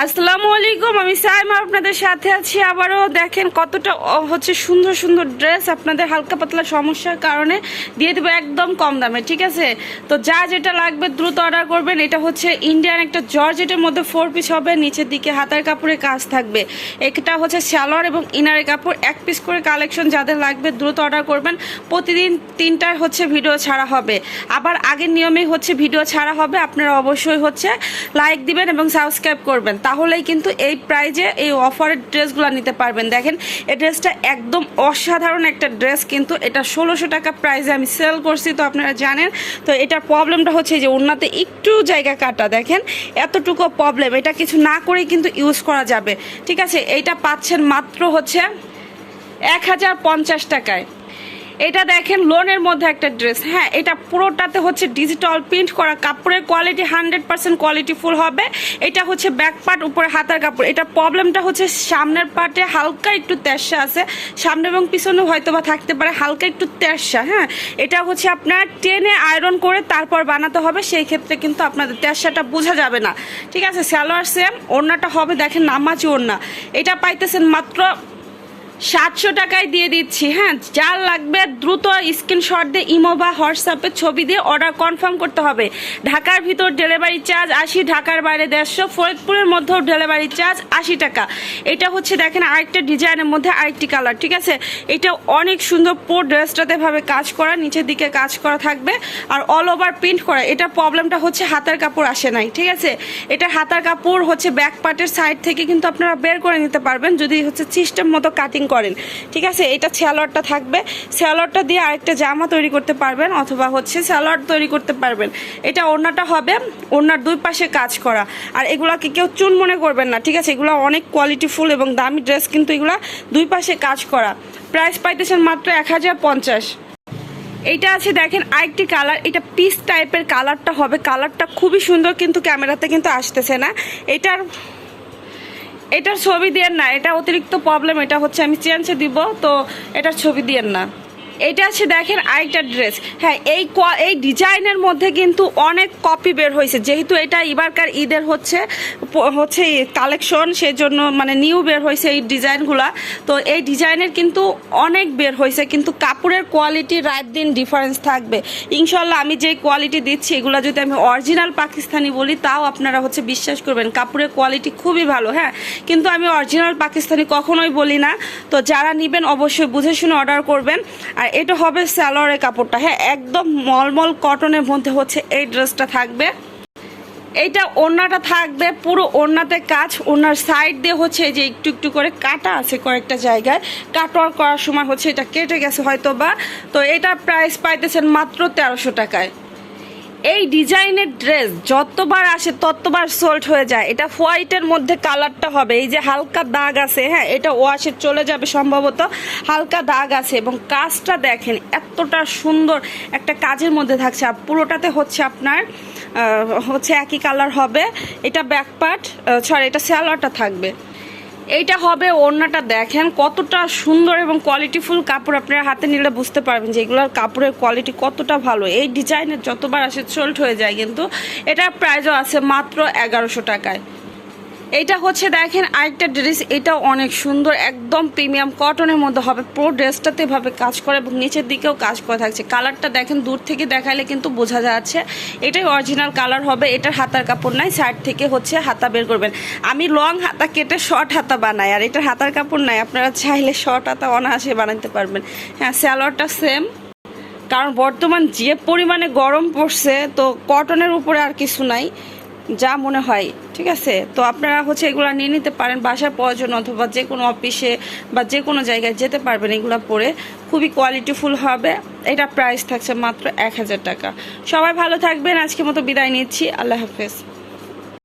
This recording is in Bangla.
আসসালামু আলাইকুম, আমি সাইমা আপনাদের সাথে আছি। আবারও দেখেন কতটা হচ্ছে সুন্দর সুন্দর ড্রেস। আপনাদের হালকা পাতলা সমস্যার কারণে দিয়ে দেবো একদম কম দামে, ঠিক আছে? তো যা যেটা লাগবে দ্রুত অর্ডার করবেন। এটা হচ্ছে ইন্ডিয়ান একটা জর্জেটের মধ্যে ফোর পিস হবে। নিচের দিকে হাতার কাপড়ের কাজ থাকবে। এটা হচ্ছে স্যালোয়ার এবং ইনারের কাপড়। এক পিস করে কালেকশন যাদের লাগবে দ্রুত অর্ডার করবেন। প্রতিদিন তিনটার হচ্ছে ভিডিও ছাড়া হবে। আবার আগের নিয়মেই হচ্ছে ভিডিও ছাড়া হবে। আপনারা অবশ্যই হচ্ছে লাইক দিবেন এবং সাবস্ক্রাইব করবেন। তাহলেই কিন্তু এই প্রাইজে এই অফারের ড্রেসগুলো নিতে পারবেন। দেখেন, এই ড্রেসটা একদম অসাধারণ একটা ড্রেস কিন্তু এটা ষোলোশো টাকা প্রাইজে আমি সেল করছি, তো আপনারা জানেন। তো এটার প্রবলেমটা হচ্ছে যে ওনাতে একটু জায়গা কাটা, দেখেন, এতটুকু প্রবলেম এটা কিছু না করেই কিন্তু ইউজ করা যাবে। ঠিক আছে, এইটা পাচ্ছেন মাত্র হচ্ছে এক হাজার পঞ্চাশ টাকায়। এটা দেখেন, লোনের মধ্যে একটা ড্রেস। হ্যাঁ এটা পুরোটাতে হচ্ছে ডিজিটাল প্রিন্ট করা কাপড়ের quality hundred percent quality full হবে। এটা হচ্ছে ব্যাক পার্ট উপরে হাতার কাপড়। এটা প্রবলেমটা হচ্ছে সামনের পার্টে হালকা একটু তেরসা আছে। সামনে এবং পিছনে হয়তো বা থাকতে পারে হালকা একটু তেরসা হ্যাঁ? এটা হচ্ছে আপনার টেনে আয়রন করে তারপর বানাতে হবে। সেই ক্ষেত্রে কিন্তু আপনাদের তেরসাটা বোঝা যাবে না। ঠিক আছে স্যালোয়ার সেম ওড়নাটা হবে, দেখেন নামাজি ওড়না। এটা পাইতেছেন মাত্র সাতশো টাকায় দিয়ে দিচ্ছি হ্যাঁ? যার লাগবে দ্রুত স্ক্রিনশট দিয়ে ইমো বা হোয়াটসঅ্যাপে ছবি দিয়ে অর্ডার কনফার্ম করতে হবে। ঢাকার ভিতর ডেলিভারি চার্জ আশি, ঢাকার বাইরে দেড়শো, ফরিদপুরের মধ্যেও ডেলিভারি চার্জ আশি টাকা। এটা হচ্ছে দেখেন আরেকটা ডিজাইনের মধ্যে আরেকটি কালার ঠিক আছে? এটা অনেক সুন্দর পুরো ড্রেসটাতে ভাবে কাজ করা, নিচের দিকে কাজ করা থাকবে। আর অল ওভার প্রিন্ট করা, এটা প্রবলেমটা হচ্ছে হাতার কাপড় আসে নাই, ঠিক আছে? এটা হাতার কাপড় হচ্ছে ব্যাক পার্টের সাইড থেকে কিন্তু আপনারা বের করে নিতে পারবেন, যদি হচ্ছে সিস্টেম মতো কাটিং করেন। ঠিক আছে, এটা স্যালোয়ারটা থাকবে। স্যালোয়ারটা দিয়ে আরেকটা জামা তৈরি করতে পারবেন অথবা হচ্ছে স্যালোয়ার তৈরি করতে পারবেন। এটা ওড়নাটা হবে, ওড়নার দুই পাশে কাজ করা। আর এগুলাকে কেউ চুন মনে করবেন না, ঠিক আছে? এগুলো অনেক কোয়ালিটিফুল এবং দামি ড্রেস কিন্তু এগুলা দুই পাশে কাজ করা। প্রাইস পাইতেছেন মাত্র এক হাজার পঞ্চাশ। এইটা আছে দেখেন আরেকটি কালার এটা পিস টাইপের কালারটা হবে। কালারটা খুবই সুন্দর কিন্তু ক্যামেরাতে কিন্তু আসতেছে না। এটার এটার ছবি দিয়ে না, এটা অতিরিক্ত প্রবলেম এটা হচ্ছে আমি চেঞ্জে দিব, তো এটার ছবি দিয়ে না। এটা আছে দেখেন আরেকটা ড্রেস। হ্যাঁ এই এই ডিজাইনের মধ্যে কিন্তু অনেক কপি বের হয়েছে। যেহেতু এটা এবারকার ঈদের হচ্ছে হচ্ছে কালেকশন সেই জন্য মানে নিউ বের হয়েছে এই ডিজাইনগুলা। তো এই ডিজাইনের কিন্তু অনেক বের হয়েছে, কিন্তু কাপড়ের কোয়ালিটি রাত দিন ডিফারেন্স থাকবে। ইনশাল্লাহ আমি যে কোয়ালিটি দিচ্ছি, এগুলো যদি আমি অরিজিনাল পাকিস্তানি বলি, তাও আপনারা হচ্ছে বিশ্বাস করবেন, কাপড়ের কোয়ালিটি খুবই ভালো। হ্যাঁ কিন্তু আমি অরিজিনাল পাকিস্তানি কখনোই বলি না। তো যারা নেবেন, অবশ্যই বুঝে শুনে অর্ডার করবেন। আর এটা হবে স্যালোয়ারের কাপড়টা। হ্যাঁ একদম মলমল কটনের মধ্যে হচ্ছে, এই ড্রেসটা থাকবে। এইটা ওড়নাটা থাকবে, পুরো ওড়নাতে কাজ। ওড়নার সাইড দিয়ে হচ্ছে যে একটু একটু করে কাটা আছে কয়েকটা জায়গায়। কাটওয়ার করার সময় হচ্ছে এটা কেটে গেছে হয়তো বা তো এটা প্রাইস পাইতেছেন মাত্র তেরোশো টাকায়। এই ডিজাইনের ড্রেস যতবার আসে ততবার সোল্ড হয়ে যায়। এটা হোয়াইটের মধ্যে কালারটা হবে। এই যে হালকা দাগ আছে হ্যাঁ এটা ওয়াশে চলে যাবে সম্ভবত। হালকা দাগ আছে এবং কাজটা দেখেন এতটা সুন্দর একটা কাজের মধ্যে থাকছে। আর পুরোটাতে হচ্ছে আপনার হচ্ছে একই কালার হবে। এটা ব্যাক পার্ট সরি এটা স্যালোয়ারটা থাকবে। এইটা হবে ওড়নাটা দেখেন, কতটা সুন্দর এবং কোয়ালিটিফুল কাপড় আপনারা হাতে নিলে বুঝতে পারবেন যে এগুলোর কাপড়ের কোয়ালিটি কতটা ভালো। এই ডিজাইনের যতবার আসে সোল্ড হয়ে যায় কিন্তু এটা প্রাইজও আছে মাত্র এগারোশো টাকায়। এইটা হচ্ছে দেখেন আরেকটা ড্রেস এটা অনেক সুন্দর, একদম প্রিমিয়াম কটনের মধ্যে হবে। পুরো ড্রেসটাতে এভাবে কাজ করে এবং নিচের দিকেও কাজ করা থাকছে। কালারটা দেখেন, দূর থেকে দেখালে কিন্তু বোঝা যাচ্ছে। এটাই অরিজিনাল কালার হবে, এটার হাতার কাপড় নাই সাইড থেকে হচ্ছে হাতা বের করবেন। আমি লং হাতা কেটে শর্ট হাতা বানাই, আর এটার হাতার কাপড় নাই, আপনারা চাইলে শর্ট হাতা অনায়াসে বানাতে পারবেন। হ্যাঁ স্যালোয়ারটা সেম কারণ বর্তমান যে পরিমাণে গরম পড়ছে, তো কটনের উপরে আর কিছু নাই। যা মনে হয়, ঠিক আছে? তো আপনারা হচ্ছে এগুলো নিয়ে নিতে পারেন, বাসার প্রয়োজন অথবা যে কোনো অফিসে বা যে কোনো জায়গায় যেতে পারবেন এগুলো পরে। খুবই কোয়ালিটিফুল হবে। এটা প্রাইস থাকছে মাত্র এক হাজার টাকা। সবাই ভালো থাকবেন আজকে মতো বিদায় নিচ্ছি। আল্লাহ হাফেজ।